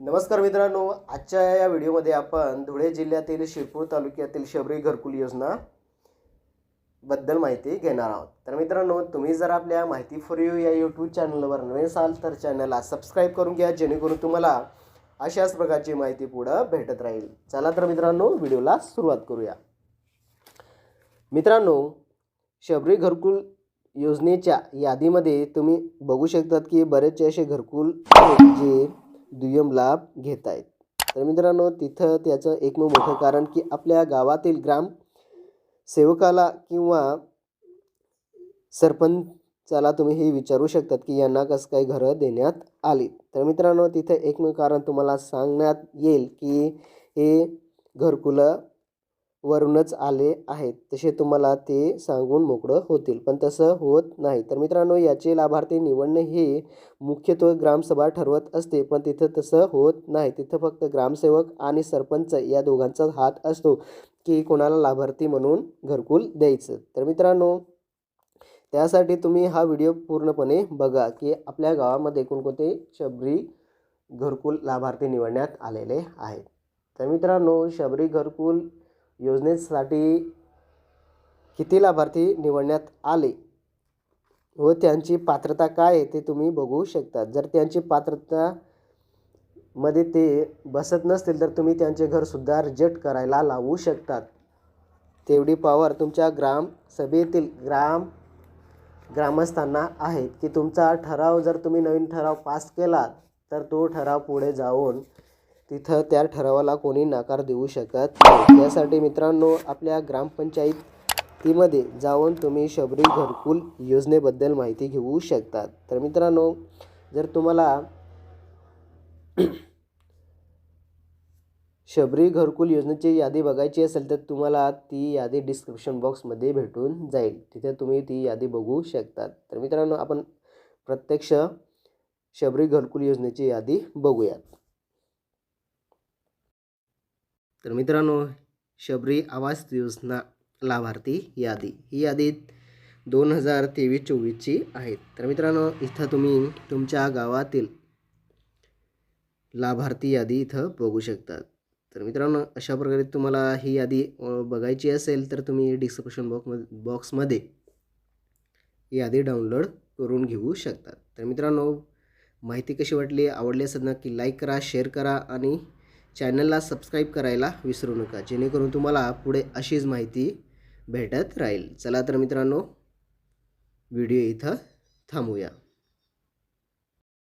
नमस्कार मित्रांनो आजच्या या व्हिडिओमध्ये आपण धुळे जिल्ह्यातील शिरपूर तालुक्यातील शबरी घरकुल योजना बद्दल माहिती घेणार आहोत. तर मित्रांनो तुम्ही जर आपल्या माहिती फॉर यू या यूट्यूब चॅनलवर नवीन असाल तर चॅनलला सबस्क्राईब करून घ्या जेणेकरून तुम्हाला अशाच प्रकारची माहिती पुढं भेटत राहील. चला तर मित्रांनो व्हिडिओला सुरुवात करूया. मित्रांनो शबरी घरकुल योजनेच्या यादीमध्ये तुम्ही बघू शकतात की बरेचसे असे घरकुल जे दुय्यम लाभ घेत आहेत तर मित्रांनो तिथं त्याचं एकमेव मोठं कारण की आपल्या गावातील ग्राम सेवकाला किंवा सरपंचाला तुम्ही हे विचारू शकतात की यांना कसं काही घरं देण्यात आली. तर मित्रांनो तिथं एकमेव कारण तुम्हाला सांगण्यात येईल की हे घरकुलं वरूनच आले आहेत. तसे तुम्हाला ते सांगून मोकळं होतील. पण तसं होत नाही. तर मित्रांनो याचे लाभार्थी निवडणे हे मुख्यत्वे ग्रामसभा ठरवत असते. पण तिथं तसं होत नाही. तिथं फक्त ग्रामसेवक आणि सरपंच या दोघांचाच हात असतो की कोणाला लाभार्थी म्हणून घरकुल द्यायचं. तर मित्रांनो त्यासाठी तुम्ही हा व्हिडिओ पूर्णपणे बघा की आपल्या गावामध्ये कोणकोणते शबरी घरकुल लाभार्थी निवडण्यात आलेले आहेत. तर मित्रांनो शबरी घरकुल योजनेसाठी किती लाभार्थी निवडण्यात आले व त्यांची पात्रता काय आहे ते तुम्ही बघू शकता. जर त्यांची पात्रता मध्ये ते बसत नसतील तर तुम्ही त्यांचे घरसुद्धा रिजेक्ट करायला लावू शकतात. तेवढी पॉवर तुमच्या ग्राम सभेतील ग्राम ग्रामस्थांना आहेत की तुमचा ठराव जर तुम्ही नवीन ठराव पास केला तर तो ठराव पुढे जाऊन तिथं त्या ठरावाला कोणी नकार देऊ शकत नाही. त्यासाठी मित्रांनो आपल्या ग्रामपंचायतीमध्ये जाऊन तुम्ही शबरी घरकुल योजनेबद्दल माहिती घेऊ शकतात तर मित्रांनो जर तुम्हाला शबरी घरकुल योजनेची यादी बघायची असेल तर तुम्हाला ती यादी डिस्क्रिप्शन बॉक्समध्ये भेटून जाईल. तिथे तुम्ही ती यादी बघू शकतात तर मित्रांनो आपण प्रत्यक्ष शबरी घरकुल योजनेची यादी बघूयात. तर मित्रांनो शबरी आवास योजना लाभार्थी यादी. ही यादी दोन हजार तेवीस चोवीसची आहे. तर मित्रांनो इथं तुम्ही तुमच्या गावातील लाभार्थी यादी इथं बघू शकतात. तर मित्रांनो अशा प्रकारे तुम्हाला ही यादी बघायची असेल तर तुम्ही डिस्क्रिप्शन बॉक्समध्ये बॉक्समध्ये यादी डाउनलोड करून घेऊ शकतात. तर मित्रांनो माहिती कशी वाटली आवडली असेल नक्की लाईक करा शेअर करा आणि चॅनलला सबस्क्राईब करायला विसरू नका. जेणेकरून तुम्हाला पुढे अशीच माहिती भेटत राहील. चला तर मित्रांनो व्हिडिओ इथं थांबूया.